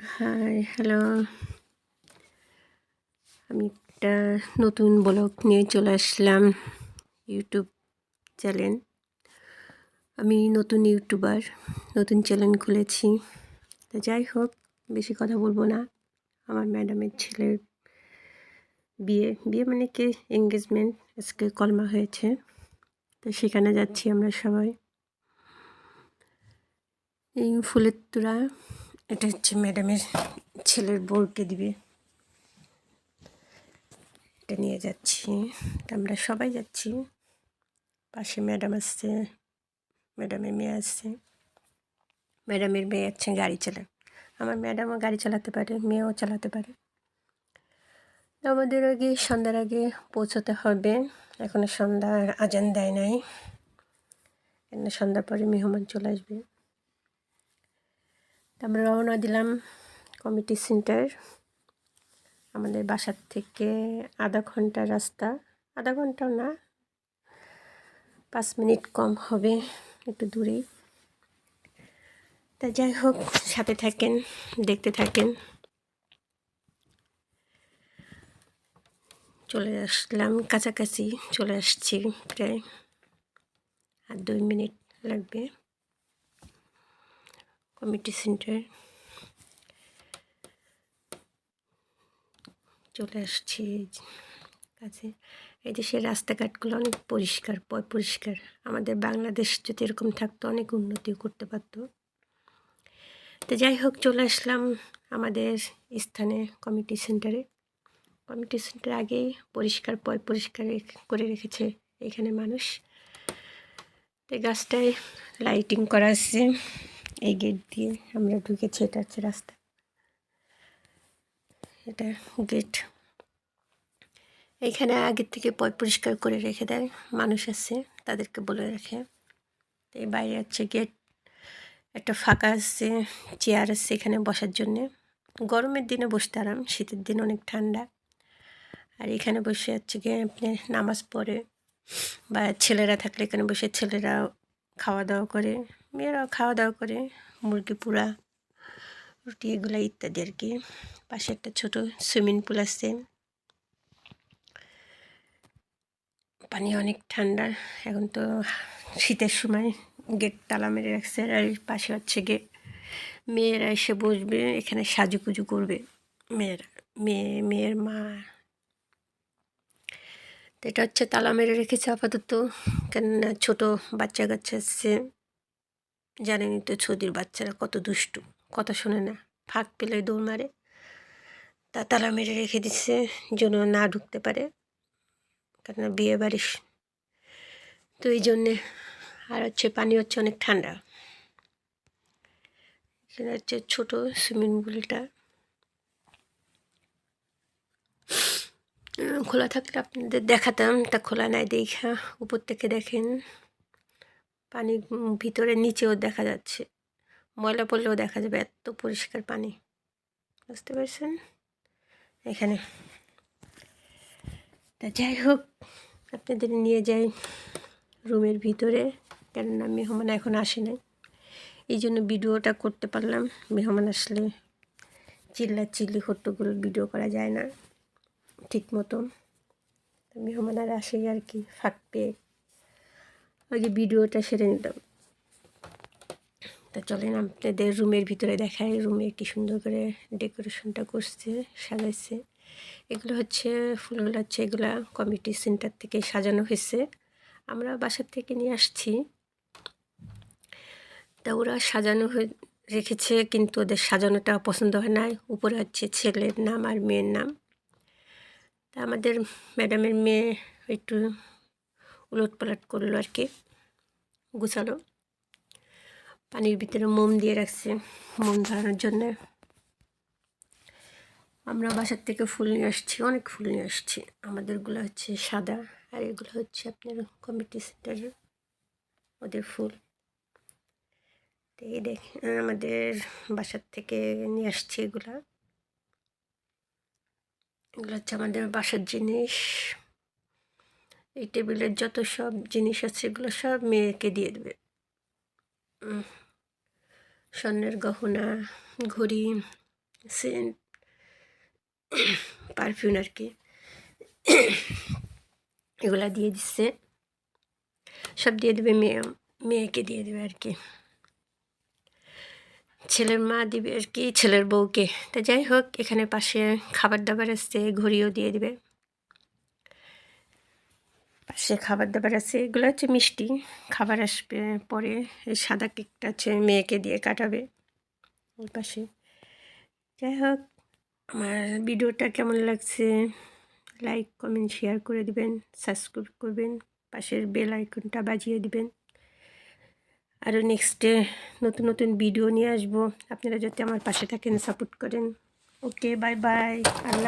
Hi hello আমি একটা নতুন ব্লগ নিয়ে চলে আসলাম ইউটিউব চ্যানেল আমি নতুন ইউটিউবার নতুন চ্যানেল খুলেছি। তো যাই হোক, বেশি কথা বলব না। আমার ম্যাডামের ছেলের বিয়ে বিয়ে মানে কি? এঙ্গেজমেন্ট আজকে কলমা হয়েছে। তো সেখানে যাচ্ছি আমরা সবাই। এই ফুলের তোড়া এটা হচ্ছে ম্যাডামের ছেলের বউকে দিবে। এটা নিয়ে যাচ্ছি। আমরা সবাই যাচ্ছি। পাশে ম্যাডাম আসছে। ম্যাডামের মেয়ে আসছে। ম্যাডামের মেয়ে আছে গাড়ি চালায়। আমার ম্যাডামও গাড়ি চালাতে পারে, মেয়েও চালাতে পারে। আমাদের আগে সন্ধ্যার আগে পৌঁছতে হবে। এখনও সন্ধ্যার আজান দেয় নাই। সন্ধ্যার পরে মেহমান চলে আসবে। আমরা রওনা দিলাম কমিটি সেন্টার, আমাদের বাসার থেকে আধা ঘণ্টা রাস্তা। আধা ঘন্টাও না, পাঁচ মিনিট কম হবে একটু দূরেই। তা যাই হোক, সাথে থাকেন, দেখতে থাকেন। চলে আসলাম, কাছাকাছি চলে আসছি প্রায় আর দুই মিনিট লাগবে। Committee centre. চলে আসছি কাছে। এই দেশের রাস্তাঘাটগুলো অনেক পরিষ্কার পরিষ্কার। আমাদের বাংলাদেশ যদি এরকম থাকতো, অনেক উন্নতিও করতে পারতো। তো যাই হোক, চলে আসলাম আমাদের স্থানে কমিটি সেন্টারে। কমিটি সেন্টার আগেই পরিষ্কার, পয় পরিষ্কার করে রেখেছে এখানে মানুষ। তো গাছটায় লাইটিং করা আছে। এই গেট দিয়ে আমরা ঢুকেছি, এটা হচ্ছে রাস্তা। এটা গেট এইখানে আগের থেকে পয় পরিষ্কার করে রেখে দেয়, মানুষ আছে, তাদেরকে বলে রাখে। এই বাইরে হচ্ছে গেট একটা ফাঁকা আছে চেয়ার আছে এখানে বসার জন্যে। গরমের দিনে বসতে আরাম, শীতের দিন অনেক ঠান্ডা। আর এখানে বসে হচ্ছে গিয়ে আপনি নামাজ পড়ে, বা ছেলেরা থাকলে এখানে বসে ছেলেরা খাওয়া দাওয়া করে। মেয়েরাও খাওয়া দাওয়া করে, মুরগি পোড়া, রুটি এগুলো ইত্যাদি আর কি। পাশে একটা ছোট সুইমিং পুল আছে। পানি অনেক ঠান্ডা। এখন তো শীতের সময় গেট তালা মেরে রাখছে আর পাশে হচ্ছে গিয়ে মেয়েরা এসে বসবে, এখানে সাজুকুজু করবে মেয়েরা, মেয়ে, মেয়ের মা। এটা হচ্ছে তালা মেরে রেখেছে আপাতত। কেননা ছোটো বাচ্চা কাচ্চা আসছে জানেনি তো ছদির বাচ্চারা কত দুষ্টু, কথা শোনে না, ফাঁক পেলে দৌড় মারে। তা তালা মেরে রেখে দিচ্ছে যেন না ঢুকতে পারে, কেননা বিয়ে বাড়ির তো এই জন্যে আর হচ্ছে পানি হচ্ছে অনেক ঠান্ডা। এখানে হচ্ছে ছোটো সুইমিং পুলটা। খোলা থাকলে আপনাদের দেখাতাম, তা খোলা নাই দেখা, উপর থেকে দেখেন। পানি ভিতরে নিচেও দেখা যাচ্ছে। ময়লা পড়লেও দেখা যাবে এত পরিষ্কার পানি। বুঝতে পারছেন? এখানে। তা যাই হোক, আপনাদের নিয়ে যাই রুমের ভিতরে, কেননা মেহমান এখন আসে নাই। এই জন্য ভিডিওটা করতে পারলাম। মেহমান আসলে চিল্লা চিল্লি হট্টগুলো ভিডিও করা যায় না, ঠিক মতো মেহমান আর আসে আর কি, ফাঁক পেয়ে। আগে ভিডিওটা সেরে নিতাম। তা চলেন আপনাদের রুমের ভিতরে দেখায় রুমে কি সুন্দর করে ডেকোরেশনটা করছে, সাজাইছে। এগুলো হচ্ছে ফুলগুলো হচ্ছে এগুলো কমিটি সেন্টার থেকে সাজানো হয়েছে। আমরা বাসার থেকে নিয়ে আসছি। তা ওরা সাজানো হয়ে রেখেছে, কিন্তু ওদের সাজানোটা পছন্দ হয় না। উপরে হচ্ছে ছেলের নাম আর মেয়ের নাম। তা আমাদের ম্যাডামের মেয়ে একটু উলট পালট করল আর কি, গুছালো। পানির ভিতরে মোম দিয়ে রাখছে, মোম ধরানোর জন্যে। আমরা বাসার থেকে ফুল নিয়ে আসছি, অনেক ফুল নিয়ে আসছি। আমাদেরগুলো হচ্ছে সাদা, আর এগুলো হচ্ছে আপনার কমিটি সেন্টারের ওদের ফুল। এই দেখ, আমাদের বাসার থেকে নিয়ে আসছি এগুলা। এগুলো হচ্ছে আমাদের বাসার জিনিস। এই টেবিলের যত সব জিনিস আছে সেগুলো সব মেয়েকে দিয়ে দেবে। স্বর্ণের গহনা, ঘড়ি, সেন্ট, পারফিউম আর কি, এগুলা দিয়ে দিচ্ছে। সব দিয়ে দেবে মেয়ে, মেয়েকে দিয়ে দেবে আর কি। ছেলের মা দিবে আর কি, ছেলের বউকে। তা যাই হোক, এখানে পাশে খাবার দাবার আসছে ঘড়িও দিয়ে দিবে। পাশে খাবার দাবার আছে। এগুলো হচ্ছে মিষ্টি। খাবার আসবে পরে। এই সাদা কেকটা হচ্ছে মেয়েকে দিয়ে কাটাবে। ওই পাশে। যাই হোক, আমার ভিডিওটা কেমন লাগছে? লাইক কমেন্ট শেয়ার করে দিবেন। সাবস্ক্রাইব করবেন। পাশের বেল আইকনটা বাজিয়ে দিবেন। আরও নেক্সটে নতুন নতুন ভিডিও নিয়ে আসব। আপনারা যাতে আমার পাশে থাকেন সাপোর্ট করেন। ওকে বাই বাই আল্লাহ